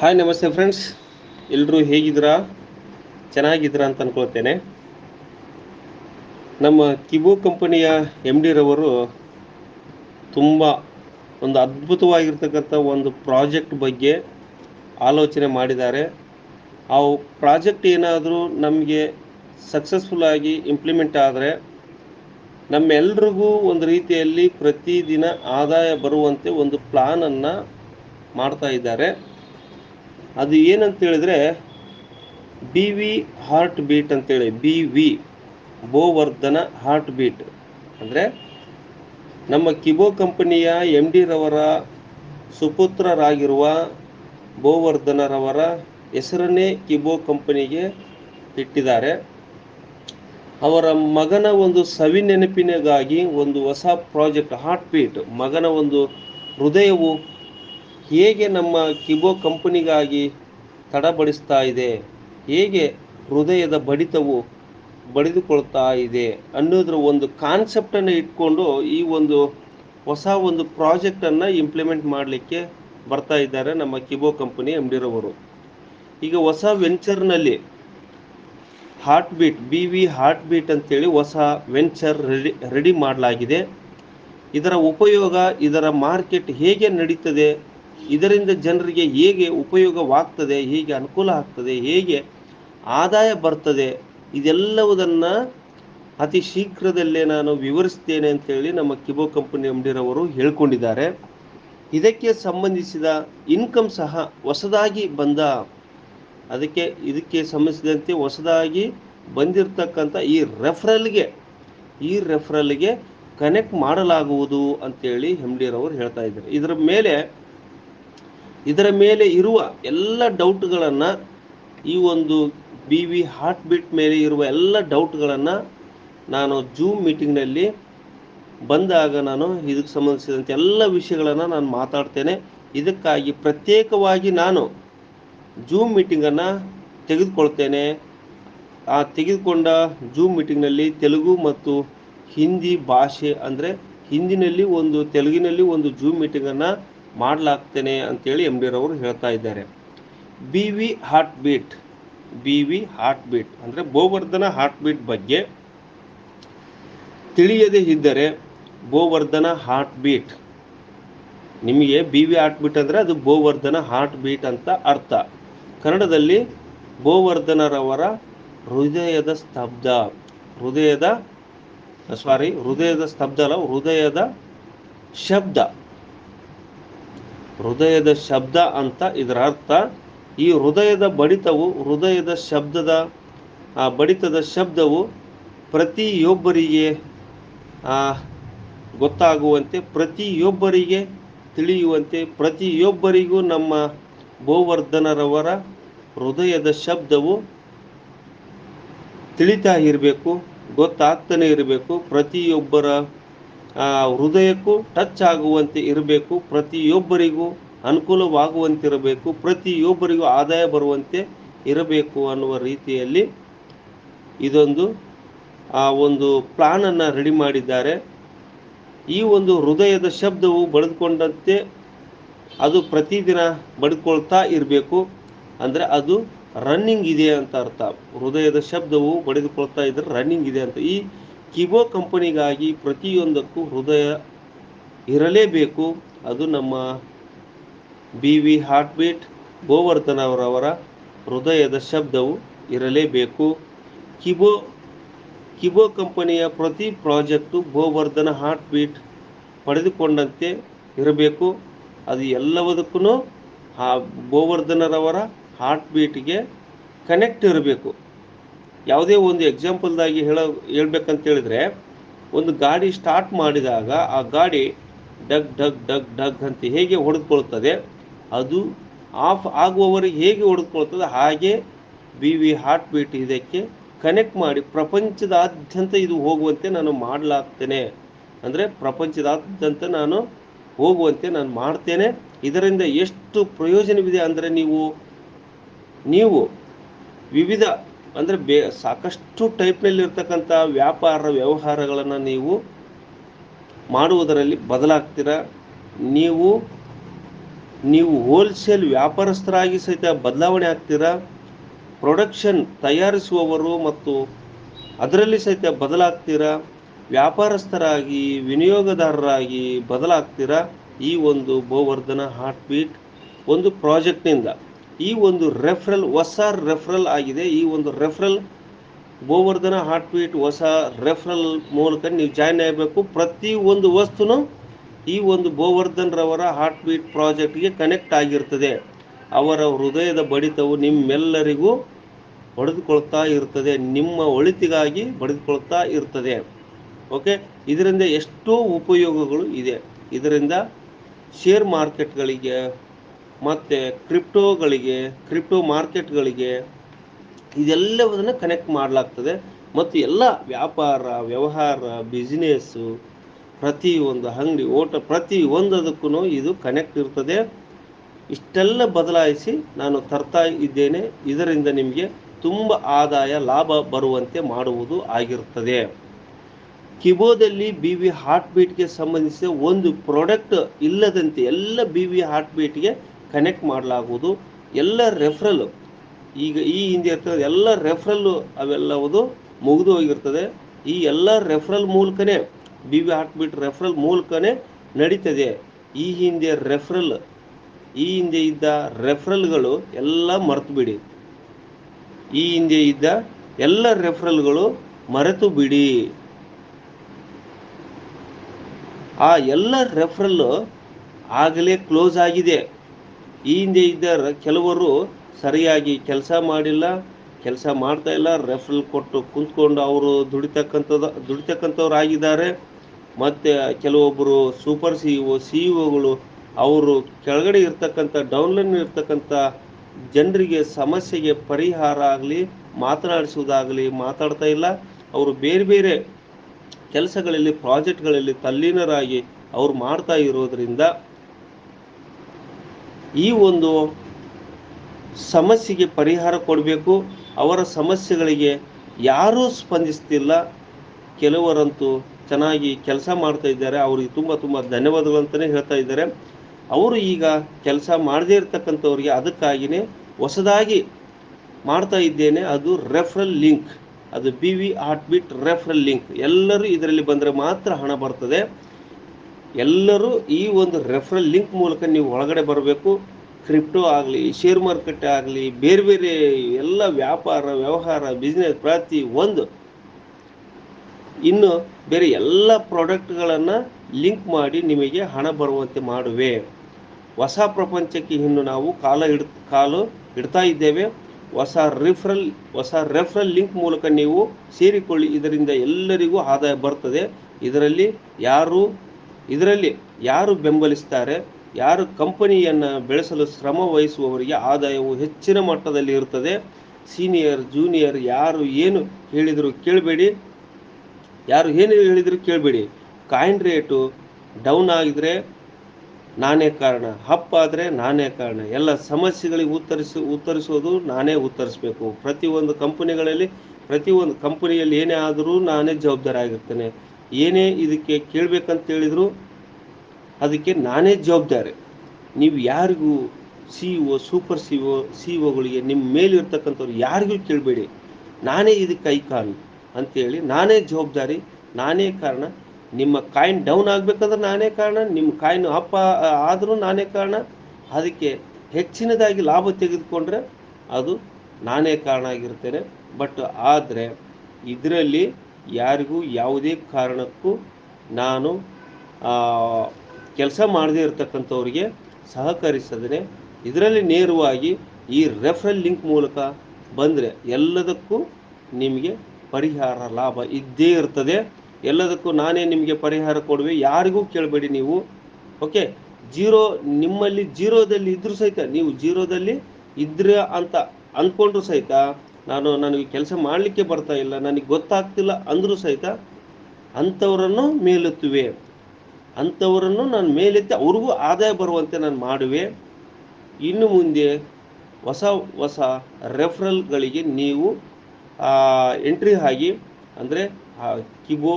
Hi ನಮಸ್ತೆ friends ಎಲ್ಲರೂ ಹೇಗಿದ್ದೀರಾ? ಚೆನ್ನಾಗಿದ್ದೀರಾ ಅಂತ ಅನ್ಕೊಳ್ತೇನೆ. ನಮ್ಮ ಕಿಬೋ ಕಂಪನಿಯ ಎಂ ಡಿ ರವರು ತುಂಬ ಒಂದು ಅದ್ಭುತವಾಗಿರ್ತಕ್ಕಂಥ ಒಂದು ಪ್ರಾಜೆಕ್ಟ್ ಬಗ್ಗೆ ಆಲೋಚನೆ ಮಾಡಿದ್ದಾರೆ. ಆ ಪ್ರಾಜೆಕ್ಟ್ ಏನಾದರೂ ನಮಗೆ ಸಕ್ಸಸ್ಫುಲ್ಲಾಗಿ ಇಂಪ್ಲಿಮೆಂಟ್ ಆದರೆ ನಮ್ಮೆಲ್ರಿಗೂ ಒಂದು ರೀತಿಯಲ್ಲಿ ಪ್ರತಿದಿನ ಆದಾಯ ಬರುವಂತೆ ಒಂದು ಪ್ಲಾನನ್ನು ಮಾಡ್ತಾ ಇದ್ದಾರೆ. ಅದು ಏನಂತ ಹೇಳಿದ್ರೆ ಬಿ ವಿ ಹಾರ್ಟ್ ಬೀಟ್ ಅಂತೇಳಿ ಬಿ ವಿ ಬೋವರ್ಧನ ಹಾರ್ಟ್ ಬೀಟ್. ಅಂದರೆ ನಮ್ಮ ಕಿಬೋ ಕಂಪನಿಯ ಎಂ ಡಿ ರವರ ಸುಪುತ್ರರಾಗಿರುವ ಬೋವರ್ಧನರವರ ಹೆಸರನ್ನೇ ಕಿಬೋ ಕಂಪನಿಗೆ ಇಟ್ಟಿದ್ದಾರೆ. ಅವರ ಮಗನ ಒಂದು ಸವಿ ನೆನಪಿನಗಾಗಿ ಒಂದು ಹೊಸ ಪ್ರಾಜೆಕ್ಟ್, ಹಾರ್ಟ್ ಬೀಟ್, ಮಗನ ಒಂದು ಹೃದಯವು ಹೇಗೆ ನಮ್ಮ ಕಿಬೋ ಕಂಪನಿಗಾಗಿ ತಡಬಡಿಸ್ತಾ ಇದೆ? ಹೇಗೆ ಹೃದಯದ ಬಡಿತವು ಬಡಿದುಕೊಳ್ತಾ ಇದೆ? ಅನ್ನೋದ್ರ ಒಂದು ಕಾನ್ಸೆಪ್ಟನ್ನು ಇಟ್ಕೊಂಡು ಈ ಒಂದು ಹೊಸ ಒಂದು ಪ್ರಾಜೆಕ್ಟನ್ನು ಇಂಪ್ಲಿಮೆಂಟ್ ಮಾಡಲಿಕ್ಕೆ ಬರ್ತಾ ಇದ್ದಾರೆ ನಮ್ಮ ಕಿಬೋ ಕಂಪನಿ ಎಂ ಡಿರವರು ಈಗ ಹೊಸ ವೆಂಚರ್ನಲ್ಲಿ heart beat B V heart beat ಅಂತೇಳಿ ಹೊಸ ವೆಂಚರ್ ರೆಡಿ ರೆಡಿ ಮಾಡಲಾಗಿದೆ. ಇದರ ಉಪಯೋಗ, ಇದರ ಮಾರ್ಕೆಟ್ ಹೇಗೆ ನಡೀತದೆ? ಇದರಿಂದ ಜನರಿಗೆ ಹೇಗೆ ಉಪಯೋಗವಾಗ್ತದೆ, ಹೇಗೆ ಅನುಕೂಲ ಆಗ್ತದೆ, ಹೇಗೆ ಆದಾಯ ಬರ್ತದೆ, ಇದೆಲ್ಲವುದನ್ನು ಅತಿ ಶೀಘ್ರದಲ್ಲೇ ನಾನು ವಿವರಿಸ್ತೇನೆ ಅಂತೇಳಿ ನಮ್ಮ ಕಿಬೋ ಕಂಪನಿ ಎಂ ಡಿರವರು ಹೇಳ್ಕೊಂಡಿದ್ದಾರೆ. ಇದಕ್ಕೆ ಸಂಬಂಧಿಸಿದ ಇನ್ಕಮ್ ಸಹ ಹೊಸದಾಗಿ ಬಂದ, ಅದಕ್ಕೆ ಇದಕ್ಕೆ ಸಂಬಂಧಿಸಿದಂತೆ ಹೊಸದಾಗಿ ಬಂದಿರತಕ್ಕಂಥ ಈ ರೆಫರಲ್ಗೆ ಈ ರೆಫರಲ್ಗೆ ಕನೆಕ್ಟ್ ಮಾಡಲಾಗುವುದು ಅಂತೇಳಿ ಎಂ ಡಿರವರು ಹೇಳ್ತಾ ಇದ್ದಾರೆ. ಇದರ ಮೇಲೆ ಇದರ ಮೇಲೆ ಇರುವ ಎಲ್ಲ ಡೌಟ್ಗಳನ್ನು ಈ ಒಂದು ಬಿ ವಿ ಹಾರ್ಟ್ ಬೀಟ್ ಮೇಲೆ ಇರುವ ಎಲ್ಲ ಡೌಟ್ಗಳನ್ನು ನಾನು ಜೂಮ್ ಮೀಟಿಂಗ್ನಲ್ಲಿ ಬಂದಾಗ ನಾನು ಇದಕ್ಕೆ ಸಂಬಂಧಿಸಿದಂತೆ ಎಲ್ಲ ವಿಷಯಗಳನ್ನು ನಾನು ಮಾತಾಡ್ತೇನೆ. ಇದಕ್ಕಾಗಿ ಪ್ರತ್ಯೇಕವಾಗಿ ನಾನು ಜೂಮ್ ಮೀಟಿಂಗನ್ನು ತೆಗೆದುಕೊಳ್ತೇನೆ. ಆ ತೆಗೆದುಕೊಂಡ ಜೂಮ್ ಮೀಟಿಂಗ್ನಲ್ಲಿ ತೆಲುಗು ಮತ್ತು ಹಿಂದಿ ಭಾಷೆ ಅಂದರೆ ಹಿಂದಿನಲ್ಲಿ ಒಂದು ತೆಲುಗಿನಲ್ಲಿ ಒಂದು ಜೂಮ್ ಮೀಟಿಂಗನ್ನು ಮಾಡಲಾಗ್ತೇನೆ ಅಂತೇಳಿ ಎಂ ಡಿರವರು ಹೇಳ್ತಾ ಇದ್ದಾರೆ. B V heart beat B V heart beat ಅಂದರೆ ಗೋವರ್ಧನ ಹಾರ್ಟ್ ಬೀಟ್ ಬಗ್ಗೆ ತಿಳಿಯದೇ ಇದ್ದರೆ ಗೋವರ್ಧನ ಹಾರ್ಟ್ ಬೀಟ್ ನಿಮಗೆ ಬಿ ವಿ ಹಾರ್ಟ್ ಬೀಟ್ ಅಂದರೆ ಅದು ಗೋವರ್ಧನ ಹಾರ್ಟ್ ಬೀಟ್ ಅಂತ ಅರ್ಥ. ಕನ್ನಡದಲ್ಲಿ ಗೋವರ್ಧನರವರ ಹೃದಯದ ಸ್ತಬ್ಧ, ಹೃದಯದ ಸಾರಿ ಹೃದಯದ ಸ್ತಬ್ಧ ಅಲ್ಲ, ಹೃದಯದ ಶಬ್ದ. ಹೃದಯದ ಶಬ್ದ ಅಂತ ಇದರ ಅರ್ಥ ಈ ಹೃದಯದ ಬಡಿತವು ಹೃದಯದ ಶಬ್ದದ, ಆ ಬಡಿತದ ಶಬ್ದವು ಪ್ರತಿಯೊಬ್ಬರಿಗೆ ಗೊತ್ತಾಗುವಂತೆ, ಪ್ರತಿಯೊಬ್ಬರಿಗೆ ತಿಳಿಯುವಂತೆ, ಪ್ರತಿಯೊಬ್ಬರಿಗೂ ನಮ್ಮ ಗೋವರ್ಧನರವರ ಹೃದಯದ ಶಬ್ದವು ತಿಳಿತಾ ಇರಬೇಕು, ಗೊತ್ತಾಗ್ತಾನೆ ಇರಬೇಕು, ಪ್ರತಿಯೊಬ್ಬರ ಹೃದಯಕ್ಕೂ ಟಚ್ ಆಗುವಂತೆ ಇರಬೇಕು, ಪ್ರತಿಯೊಬ್ಬರಿಗೂ ಅನುಕೂಲವಾಗುವಂತಿರಬೇಕು, ಪ್ರತಿಯೊಬ್ಬರಿಗೂ ಆದಾಯ ಬರುವಂತೆ ಇರಬೇಕು ಅನ್ನುವ ರೀತಿಯಲ್ಲಿ ಇದೊಂದು, ಆ ಒಂದು ಪ್ಲಾನನ್ನು ರೆಡಿ ಮಾಡಿದ್ದಾರೆ. ಈ ಒಂದು ಹೃದಯದ ಶಬ್ದವು ಬಳಿದುಕೊಂಡಂತೆ ಅದು ಪ್ರತಿದಿನ ಬಡ್ಕೊಳ್ತಾ ಇರಬೇಕು. ಅಂದರೆ ಅದು ರನ್ನಿಂಗ್ ಇದೆ ಅಂತ ಅರ್ಥ. ಹೃದಯದ ಶಬ್ದವು ಬಡಿದುಕೊಳ್ತಾ ಇದ್ದರೆ ರನ್ನಿಂಗ್ ಇದೆ ಅಂತ. ಈ ಕಿಬೋ ಕಂಪನಿಗಾಗಿ ಪ್ರತಿಯೊಂದಕ್ಕೂ ಹೃದಯ ಇರಲೇಬೇಕು. ಅದು ನಮ್ಮ B V heart beat Govardhan ಅವರವರ ಹೃದಯದ ಶಬ್ದವು ಇರಲೇಬೇಕು. ಕಿಬೋ ಕಿಬೋ ಕಂಪನಿಯ ಪ್ರತಿ ಪ್ರಾಜೆಕ್ಟು ಗೋವರ್ಧನ ಹಾರ್ಟ್ ಬೀಟ್ ಪಡೆದುಕೊಂಡಂತೆ ಇರಬೇಕು. ಅದು ಎಲ್ಲವದಕ್ಕೂ ಆ ಗೋವರ್ಧನರವರ ಹಾರ್ಟ್ ಬೀಟ್ಗೆ ಕನೆಕ್ಟ್ ಇರಬೇಕು. ಯಾವುದೇ ಒಂದು ಎಕ್ಸಾಂಪಲ್ದಾಗಿ ಹೇಳೋ, ಹೇಳ್ಬೇಕಂತ ಹೇಳಿದ್ರೆ, ಒಂದು ಗಾಡಿ ಸ್ಟಾರ್ಟ್ ಮಾಡಿದಾಗ ಆ ಗಾಡಿ ಡಗ್ ಡಗ್ ಡಗ್ ಡಗ್ ಅಂತ ಹೇಗೆ ಹೊಡೆದುಕೊಳ್ಳುತ್ತದೆ, ಅದು ಆಫ್ ಆಗುವವರೆಗೆ ಹೇಗೆ ಹೊಡೆದುಕೊಳ್ಳುತ್ತದೆ, ಹಾಗೆ ಬಿ ವಿ ಹಾರ್ಟ್ ಬೀಟ್ ಇದಕ್ಕೆ ಕನೆಕ್ಟ್ ಮಾಡಿ ಪ್ರಪಂಚದಾದ್ಯಂತ ಇದು ಹೋಗುವಂತೆ ನಾನು ಮಾಡಲಾಗ್ತೇನೆ. ಅಂದರೆ ಪ್ರಪಂಚದಾದ್ಯಂತ ನಾನು ಹೋಗುವಂತೆ ನಾನು ಮಾಡ್ತೇನೆ. ಇದರಿಂದ ಎಷ್ಟು ಪ್ರಯೋಜನವಿದೆ ಅಂದರೆ ನೀವು ನೀವು ವಿವಿಧ ಅಂದರೆ ಬೇ ಸಾಕಷ್ಟು ಟೈಪ್ನಲ್ಲಿರ್ತಕ್ಕಂಥ ವ್ಯಾಪಾರ ವ್ಯವಹಾರಗಳನ್ನು ನೀವು ಮಾಡುವುದರಲ್ಲಿ ಬದಲಾಗ್ತೀರ. ನೀವು ನೀವು ಹೋಲ್ಸೇಲ್ ವ್ಯಾಪಾರಸ್ಥರಾಗಿ ಸಹಿತ ಬದಲಾವಣೆ ಆಗ್ತೀರಾ. ಪ್ರೊಡಕ್ಷನ್ ತಯಾರಿಸುವವರು ಮತ್ತು ಅದರಲ್ಲಿ ಸಹಿತ ಬದಲಾಗ್ತೀರಾ. ವ್ಯಾಪಾರಸ್ಥರಾಗಿ, ವಿನಿಯೋಗದಾರರಾಗಿ ಬದಲಾಗ್ತೀರಾ. ಈ ಒಂದು ಗೋವರ್ಧನ ಹಾರ್ಟ್ ಬೀಟ್ ಒಂದು ಪ್ರಾಜೆಕ್ಟ್ನಿಂದ ಈ ಒಂದು ರೆಫ್ರಲ್ ಹೊಸ ರೆಫ್ರಲ್ ಆಗಿದೆ. ಈ ಒಂದು ರೆಫ್ರಲ್ ಗೋವರ್ಧನ ಹಾರ್ಟ್ ಬೀಟ್ ಹೊಸ ರೆಫ್ರಲ್ ಮೂಲಕ ನೀವು ಜಾಯ್ನ್ ಆಗಬೇಕು. ಪ್ರತಿ ಒಂದು ವಸ್ತುನೂ ಈ ಒಂದು ಗೋವರ್ಧನ್ ರವರ ಹಾರ್ಟ್ ಬೀಟ್ ಪ್ರಾಜೆಕ್ಟ್ಗೆ ಕನೆಕ್ಟ್ ಆಗಿರ್ತದೆ. ಅವರ ಹೃದಯದ ಬಡಿತವು ನಿಮ್ಮೆಲ್ಲರಿಗೂ ಹೊಡೆದುಕೊಳ್ತಾ ಇರ್ತದೆ. ನಿಮ್ಮ ಒಳಿತಿಗಾಗಿ ಬಡಿದುಕೊಳ್ತಾ ಇರ್ತದೆ. ಓಕೆ? ಇದರಿಂದ ಎಷ್ಟೋ ಉಪಯೋಗಗಳು ಇದೆ. ಇದರಿಂದ ಶೇರ್ ಮಾರ್ಕೆಟ್ಗಳಿಗೆ ಮತ್ತು ಕ್ರಿಪ್ಟೋಗಳಿಗೆ, ಕ್ರಿಪ್ಟೋ ಮಾರ್ಕೆಟ್ಗಳಿಗೆ ಇದೆಲ್ಲವನ್ನು ಕನೆಕ್ಟ್ ಮಾಡಲಾಗ್ತದೆ. ಮತ್ತು ಎಲ್ಲ ವ್ಯಾಪಾರ, ವ್ಯವಹಾರ ಬಿಸ್ನೆಸ್ಸು ಒಂದು ಅಂಗಡಿ, ಓಟ ಪ್ರತಿ ಒಂದದಕ್ಕೂ ಇದು ಕನೆಕ್ಟ್ ಇರ್ತದೆ. ಇಷ್ಟೆಲ್ಲ ಬದಲಾಯಿಸಿ ನಾನು ತರ್ತಾ ಇದ್ದೇನೆ. ಇದರಿಂದ ನಿಮಗೆ ತುಂಬ ಆದಾಯ, ಲಾಭ ಬರುವಂತೆ ಮಾಡುವುದು ಆಗಿರುತ್ತದೆ ಕಿಬೋದಲ್ಲಿ ಬಿ ವಿ ಹಾರ್ಟ್ ಬೀಟ್ಗೆ ಸಂಬಂಧಿಸಿದ ಒಂದು ಪ್ರಾಡಕ್ಟ್ ಇಲ್ಲದಂತೆ ಎಲ್ಲ ಬಿ ವಿ ಹಾರ್ಟ್ ಬೀಟ್ಗೆ ಕನೆಕ್ಟ್ ಮಾಡಲಾಗುವುದು. ಎಲ್ಲ ರೆಫರಲ್ ಈಗ ಈ ಹಿಂದೆ ಇರ್ತದೆ, ಎಲ್ಲ ರೆಫ್ರಲ್ಲು ಅವೆಲ್ಲವುದು ಮುಗಿದು ಹೋಗಿರ್ತದೆ. ಈ ಎಲ್ಲ ರೆಫ್ರಲ್ ಮೂಲಕನೇ B V heart referral referral ಮೂಲಕನೇ ನಡೀತದೆ. ಈ ಹಿಂದೆ ರೆಫ್ರಲ್ ಈ ಹಿಂದೆ ಇದ್ದ ರೆಫ್ರಲ್ಗಳು ಎಲ್ಲ ಮರೆತು ಬಿಡಿ ಈ ಹಿಂದೆ ಇದ್ದ ಎಲ್ಲ ರೆಫ್ರಲ್ಗಳು ಮರೆತು ಬಿಡಿ ಆ ಎಲ್ಲ ರೆಫ್ರಲ್ ಆಗಲೇ ಕ್ಲೋಸ್ ಆಗಿದೆ. ಈ ಹಿಂದೆ ಇದ್ದ ಕೆಲವರು ಸರಿಯಾಗಿ ಕೆಲಸ ಮಾಡಿಲ್ಲ, ಕೆಲಸ ಮಾಡ್ತಾ ಇಲ್ಲ ರೆಫರಲ್ ಕೊಟ್ಟು ಕುಂತ್ಕೊಂಡು ಅವರು ದುಡಿತಕ್ಕಂಥದ್ದು ಆಗಿದ್ದಾರೆ ಮತ್ತು ಕೆಲವೊಬ್ಬರು super C E C E ಒಗಳು ಅವರು ಕೆಳಗಡೆ ಇರ್ತಕ್ಕಂಥ ಡೌನ್ಲೈನ್ ಇರ್ತಕ್ಕಂಥ ಜನರಿಗೆ ಸಮಸ್ಯೆಗೆ ಪರಿಹಾರ ಆಗಲಿ, ಮಾತನಾಡಿಸುವುದಾಗಲಿ, ಮಾತಾಡ್ತಾ ಇಲ್ಲ. ಅವರು ಬೇರೆ ಬೇರೆ ಕೆಲಸಗಳಲ್ಲಿ ಪ್ರಾಜೆಕ್ಟ್ಗಳಲ್ಲಿ ತಲ್ಲೀನರಾಗಿ ಅವ್ರು ಮಾಡ್ತಾ ಇರೋದ್ರಿಂದ ಈ ಒಂದು ಸಮಸ್ಯೆಗೆ ಪರಿಹಾರ ಕೊಡಬೇಕು. ಅವರ ಸಮಸ್ಯೆಗಳಿಗೆ ಯಾರೂ ಸ್ಪಂದಿಸ್ತಿಲ್ಲ. ಕೆಲವರಂತೂ ಚೆನ್ನಾಗಿ ಕೆಲಸ ಮಾಡ್ತಾ ಇದ್ದಾರೆ. ಅವರಿಗೆ ತುಂಬ ತುಂಬ ಧನ್ಯವಾದಗಳು ಅಂತಲೇ ಹೇಳ್ತಾ ಇದ್ದಾರೆ. ಅವರು ಈಗ ಕೆಲಸ ಮಾಡದೇ ಇರತಕ್ಕಂಥವ್ರಿಗೆ ಅದಕ್ಕಾಗಿಯೇ ಹೊಸದಾಗಿ ಮಾಡ್ತಾ ಇದ್ದೇನೆ. ಅದು ರೆಫರಲ್ ಲಿಂಕ್. ಅದು B V heart beat referral link. ಎಲ್ಲರೂ ಇದರಲ್ಲಿ ಬಂದರೆ ಮಾತ್ರ ಹಣ ಬರ್ತದೆ. ಎಲ್ಲರೂ ಈ ಒಂದು ರೆಫರಲ್ ಲಿಂಕ್ ಮೂಲಕ ನೀವು ಒಳಗಡೆ ಬರಬೇಕು. ಕ್ರಿಪ್ಟೋ ಆಗಲಿ ಶೇರ್ ಮಾರ್ಕೆಟ್ ಆಗಲಿ, ಬೇರೆ ಬೇರೆ ಎಲ್ಲ ವ್ಯಾಪಾರ, ವ್ಯವಹಾರ ಬಿಸ್ನೆಸ್ ಪ್ರತಿ ಒಂದು ಇನ್ನು ಬೇರೆ ಎಲ್ಲ ಪ್ರಾಡಕ್ಟ್ಗಳನ್ನು ಲಿಂಕ್ ಮಾಡಿ ನಿಮಗೆ ಹಣ ಬರುವಂತೆ ಮಾಡುವೆ. ಹೊಸ ಪ್ರಪಂಚಕ್ಕೆ ಇನ್ನು ನಾವು ಕಾಲ ಇಡ್, ಕಾಲು ಇಡ್ತಾ ಇದ್ದೇವೆ. ಹೊಸ ರಿಫರಲ್ ಹೊಸ ರೆಫರಲ್ ಲಿಂಕ್ ಮೂಲಕ ನೀವು ಸೇರಿಕೊಳ್ಳಿ. ಇದರಿಂದ ಎಲ್ಲರಿಗೂ ಆದಾಯ ಬರ್ತದೆ. ಇದರಲ್ಲಿ ಯಾರು ಇದರಲ್ಲಿ ಯಾರು ಬೆಂಬಲಿಸ್ತಾರೆ, ಯಾರು ಕಂಪನಿಯನ್ನು ಬೆಳೆಸಲು ಶ್ರಮ ವಹಿಸುವವರಿಗೆ ಆದಾಯವು ಹೆಚ್ಚಿನ ಮಟ್ಟದಲ್ಲಿ ಇರುತ್ತದೆ. ಸೀನಿಯರ್, ಜೂನಿಯರ್ ಯಾರು ಏನು ಹೇಳಿದರೂ ಕೇಳಬೇಡಿ. ಯಾರು ಏನು ಹೇಳಿದರೂ ಕೇಳಬೇಡಿ. ಕಾಯಿನ್ ರೇಟು ಡೌನ್ ಆಗಿದ್ರೆ ನಾನೇ ಕಾರಣ. ಹಪ್ ಆದರೆ ನಾನೇ ಕಾರಣ. ಎಲ್ಲ ಸಮಸ್ಯೆಗಳಿಗೆ ಉತ್ತರಿಸಿ, ಉತ್ತರಿಸೋದು ನಾನೇ ಉತ್ತರಿಸಬೇಕು. ಪ್ರತಿಯೊಂದು ಕಂಪನಿಗಳಲ್ಲಿ, ಪ್ರತಿಯೊಂದು ಕಂಪನಿಯಲ್ಲಿ ಏನೇ ಆದರೂ ನಾನೇ ಜವಾಬ್ದಾರಿ ಆಗಿರ್ತೇನೆ ಏನೇ ಇದಕ್ಕೆ ಕೇಳಬೇಕಂತ ಹೇಳಿದ್ರು ಅದಕ್ಕೆ ನಾನೇ ಜವಾಬ್ದಾರಿ. ನೀವು ಯಾರಿಗೂ C O super C O C ಒಗಳಿಗೆ ನಿಮ್ಮ ಮೇಲಿರ್ತಕ್ಕಂಥವ್ರು ಯಾರಿಗೂ ಕೇಳಬೇಡಿ. ನಾನೇ ಇದಕ್ಕೆ ಐಕಾನ್ ಅಂತೇಳಿ ನಾನೇ ಜವಾಬ್ದಾರಿ, ನಾನೇ ಕಾರಣ. ನಿಮ್ಮ ಕಾಯಿನ್ ಡೌನ್ ಆಗಬೇಕಂದ್ರೆ ನಾನೇ ಕಾರಣ, ನಿಮ್ಮ ಕಾಯಿನ್ ಅಪ್ ಆದರೂ ನಾನೇ ಕಾರಣ. ಅದಕ್ಕೆ ಹೆಚ್ಚಿನದಾಗಿ ಲಾಭ ತೆಗೆದುಕೊಂಡ್ರೆ ಅದು ನಾನೇ ಕಾರಣ ಆಗಿರ್ತೇನೆ ಬಟ್ ಆದರೆ ಇದರಲ್ಲಿ ಯಾರಿಗೂ ಯಾವುದೇ ಕಾರಣಕ್ಕೂ ನಾನು ಕೆಲಸ ಮಾಡದೇ ಇರತಕ್ಕಂಥವ್ರಿಗೆ ಸಹಕರಿಸದೇ ಇದರಲ್ಲಿ ನೇರವಾಗಿ ಈ ರೆಫರಲ್ ಲಿಂಕ್ ಮೂಲಕ ಬಂದರೆ ಎಲ್ಲದಕ್ಕೂ ನಿಮಗೆ ಪರಿಹಾರ ಲಾಭ ಇದ್ದೇ ಇರ್ತದೆ. ಎಲ್ಲದಕ್ಕೂ ನಾನೇ ನಿಮಗೆ ಪರಿಹಾರ ಕೊಡುವೆ. ಯಾರಿಗೂ ಕೇಳಬೇಡಿ ನೀವು. ಓಕೆ? ಜೀರೋ, ನಿಮ್ಮಲ್ಲಿ ಜೀರೋದಲ್ಲಿ ಇದ್ರೂ ಸಹಿತ, ನೀವು ಜೀರೋದಲ್ಲಿ ಇದ್ರ ಅಂತ ಅಂದ್ಕೊಂಡ್ರು ಸಹಿತ ನಾನು ನನಗೆ ಕೆಲಸ ಮಾಡಲಿಕ್ಕೆ ಬರ್ತಾ ಇಲ್ಲ, ನನಗೆ ಗೊತ್ತಾಗ್ತಿಲ್ಲ ಅಂದರೂ ಸಹಿತ ಅಂಥವರನ್ನು ಮೇಲೆತ್ತುವೆ. ಅಂಥವರನ್ನು ನಾನು ಮೇಲೆತ್ತಿ ಅವ್ರಿಗೂ ಆದಾಯ ಬರುವಂತೆ ನಾನು ಮಾಡುವೆ. ಇನ್ನು ಮುಂದೆ ಹೊಸ ಹೊಸ ರೆಫ್ರಲ್ಗಳಿಗೆ ನೀವು ಎಂಟ್ರಿ ಆಗಿ, ಅಂದರೆ Kibo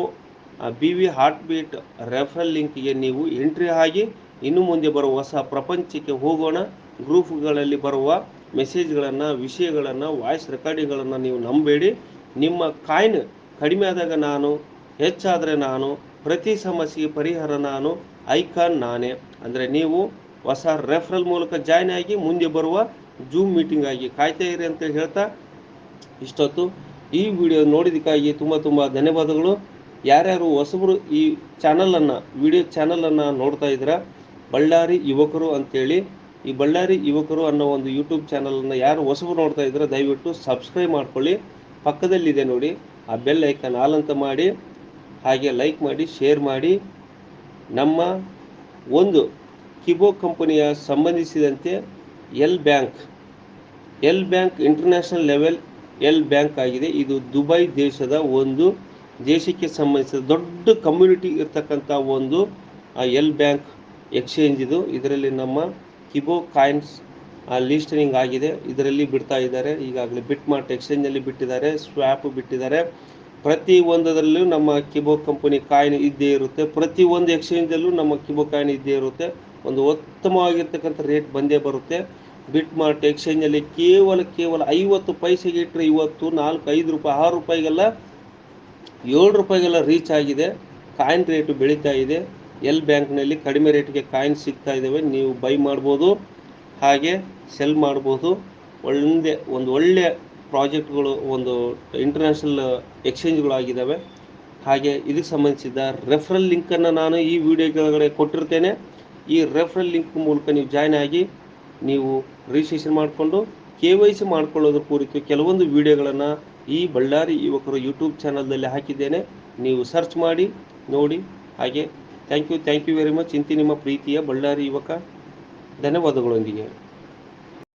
B V heart beat referral ಲಿಂಕ್ಗೆ ನೀವು ಎಂಟ್ರಿ ಆಗಿ, ಇನ್ನು ಮುಂದೆ ಬರುವ ಹೊಸ ಪ್ರಪಂಚಕ್ಕೆ ಹೋಗೋಣ, ಗ್ರೂಪ್ಗಳಲ್ಲಿ ಬರುವ ಮೆಸೇಜ್ಗಳನ್ನು ವಿಷಯಗಳನ್ನು ವಾಯ್ಸ್ ರೆಕಾರ್ಡಿಂಗ್ಗಳನ್ನು ನೀವು ನಂಬೇಡಿ. ನಿಮ್ಮ ಕಾಯಿನ್ ಕಡಿಮೆ ಆದಾಗ ನಾನು, ಹೆಚ್ಚಾದರೆ ನಾನು, ಪ್ರತಿ ಸಮಸ್ಯೆಗೆ ಪರಿಹಾರ ನಾನು ಐಕಾನ್ ನಾನೇ. ಅಂದರೆ ನೀವು ಹೊಸ ರೆಫರಲ್ ಮೂಲಕ ಜಾಯ್ನ್ ಆಗಿ ಮುಂದೆ ಬರುವ ಜೂಮ್ ಮೀಟಿಂಗ್ ಆಗಿ ಕಾಯ್ತಾ ಇರಿ ಅಂತ ಹೇಳ್ತಾ ಇಷ್ಟೊತ್ತು. ಈ ವಿಡಿಯೋ ನೋಡಿದ್ದಕ್ಕಾಗಿ ತುಂಬ ತುಂಬ ಧನ್ಯವಾದಗಳು. ಯಾರ್ಯಾರು ಹೊಸಬರು ಈ ಚಾನಲನ್ನು ವಿಡಿಯೋ ಚಾನಲನ್ನು ನೋಡ್ತಾ ಇದ್ದೀರಾ, ಬಳ್ಳಾರಿ ಯುವಕರು ಅಂತೇಳಿ ಈ ಬಳ್ಳಾರಿ ಯುವಕರು ಅನ್ನೋ ಒಂದು ಯೂಟ್ಯೂಬ್ ಚಾನಲನ್ನು ಯಾರು ಹೊಸಬು ನೋಡ್ತಾ ಇದ್ರೆ ದಯವಿಟ್ಟು ಸಬ್ಸ್ಕ್ರೈಬ್ ಮಾಡ್ಕೊಳ್ಳಿ. ಪಕ್ಕದಲ್ಲಿದೆ ನೋಡಿ, ಆ ಬೆಲ್ ಐಕನ್ ಆಲ್ ಮಾಡಿ, ಹಾಗೆ ಲೈಕ್ ಮಾಡಿ ಶೇರ್ ಮಾಡಿ. ನಮ್ಮ ಒಂದು ಕಿಬೋ ಕಂಪನಿಯ ಸಂಬಂಧಿಸಿದಂತೆ L bank L bank international level L bank ಆಗಿದೆ. ಇದು ದುಬೈ ದೇಶದ ಒಂದು ದೇಶಕ್ಕೆ ಸಂಬಂಧಿಸಿದ ದೊಡ್ಡ ಕಮ್ಯುನಿಟಿ ಇರ್ತಕ್ಕಂಥ ಒಂದು ಎಲ್ ಬ್ಯಾಂಕ್ ಎಕ್ಸ್ಚೇಂಜ್ ಇದು. ಇದರಲ್ಲಿ ನಮ್ಮ ಕಿಬೋ ಕಾಯಿನ್ಸ್ ಲಿಸ್ಟನಿಂಗ್ ಆಗಿದೆ. ಇದರಲ್ಲಿ ಬಿಡ್ತಾ ಇದ್ದಾರೆ. ಈಗಾಗಲೇ ಬಿಟ್ ಮಾರ್ಟ್ ಎಕ್ಸ್ಚೇಂಜಲ್ಲಿ ಬಿಟ್ಟಿದ್ದಾರೆ. ಸ್ವ್ಯಾಪ್ ಬಿಟ್ಟಿದ್ದಾರೆ. ಪ್ರತಿ ಒಂದರಲ್ಲೂ ನಮ್ಮ ಕಿಬೋ ಕಂಪನಿ ಕಾಯಿನ್ ಇದ್ದೇ ಇರುತ್ತೆ. ಪ್ರತಿ ಒಂದು ಎಕ್ಸ್ಚೇಂಜಲ್ಲೂ ನಮ್ಮ ಕಿಬೋ ಕಾಯಿನ್ ಇದ್ದೇ ಇರುತ್ತೆ. ಒಂದು ಉತ್ತಮವಾಗಿರ್ತಕ್ಕಂಥ ರೇಟ್ ಬಂದೇ ಬರುತ್ತೆ. ಬಿಟ್ ಮಾರ್ಟ್ ಎಕ್ಸ್ಚೇಂಜಲ್ಲಿ ಕೇವಲ ಕೇವಲ ಐವತ್ತು ಪೈಸೆಗೆ ಇಟ್ಟರೆ ಇವತ್ತು ನಾಲ್ಕು, ಐದು ರೂಪಾಯಿ, ಆರು ರೂಪಾಯಿಗೆಲ್ಲ ಏಳು ರೂಪಾಯಿಗೆಲ್ಲ ರೀಚ್ ಆಗಿದೆ. ಕಾಯಿನ್ ರೇಟು ಬೆಳೀತಾ ಇದೆ. ಎಲ್ ಬ್ಯಾಂಕ್ನಲ್ಲಿ ಕಡಿಮೆ ರೇಟ್ಗೆ ಕಾಯಿನ್ ಸಿಗ್ತಾ ಇದ್ದಾವೆ ನೀವು ಬೈ ಮಾಡ್ಬೋದು, ಹಾಗೆ ಸೆಲ್ ಮಾಡ್ಬೋದು. ಒಳ್ಳೆ, ಒಂದು ಒಳ್ಳೆಯ ಪ್ರಾಜೆಕ್ಟ್ಗಳು, ಒಂದು ಇಂಟರ್ನ್ಯಾಷನಲ್ ಎಕ್ಸ್ಚೇಂಜ್ಗಳಾಗಿದ್ದಾವೆ ಹಾಗೆ ಇದಕ್ಕೆ ಸಂಬಂಧಿಸಿದ ರೆಫರಲ್ ಲಿಂಕನ್ನು ನಾನು ಈ ವಿಡಿಯೋ ಕೆಳಗಡೆ ಕೊಟ್ಟಿರ್ತೇನೆ. ಈ ರೆಫರಲ್ ಲಿಂಕ್ ಮೂಲಕ ನೀವು ಜಾಯ್ನ್ ಆಗಿ ನೀವು ರಿಜಿಸ್ಟ್ರೇಷನ್ ಮಾಡಿಕೊಂಡು ಕೆ ವೈ ಸಿ ಮಾಡ್ಕೊಳ್ಳೋದ್ರ ಕುರಿತು ಕೆಲವೊಂದು ವಿಡಿಯೋಗಳನ್ನು ಈ ಬಳ್ಳಾರಿ ಯುವಕರು ಯೂಟ್ಯೂಬ್ ಚಾನಲ್ದಲ್ಲಿ ಹಾಕಿದ್ದೇನೆ. ನೀವು ಸರ್ಚ್ ಮಾಡಿ, ನೋಡಿ, ಹಾಗೆ thank you thank you very much ಇಂತಿ ನಿಮ್ಮ ಪ್ರೀತಿಯ ಬಳ್ಳಾರಿ ಯುವಕ ಧನ್ಯವಾದಗಳೊಂದಿಗೆ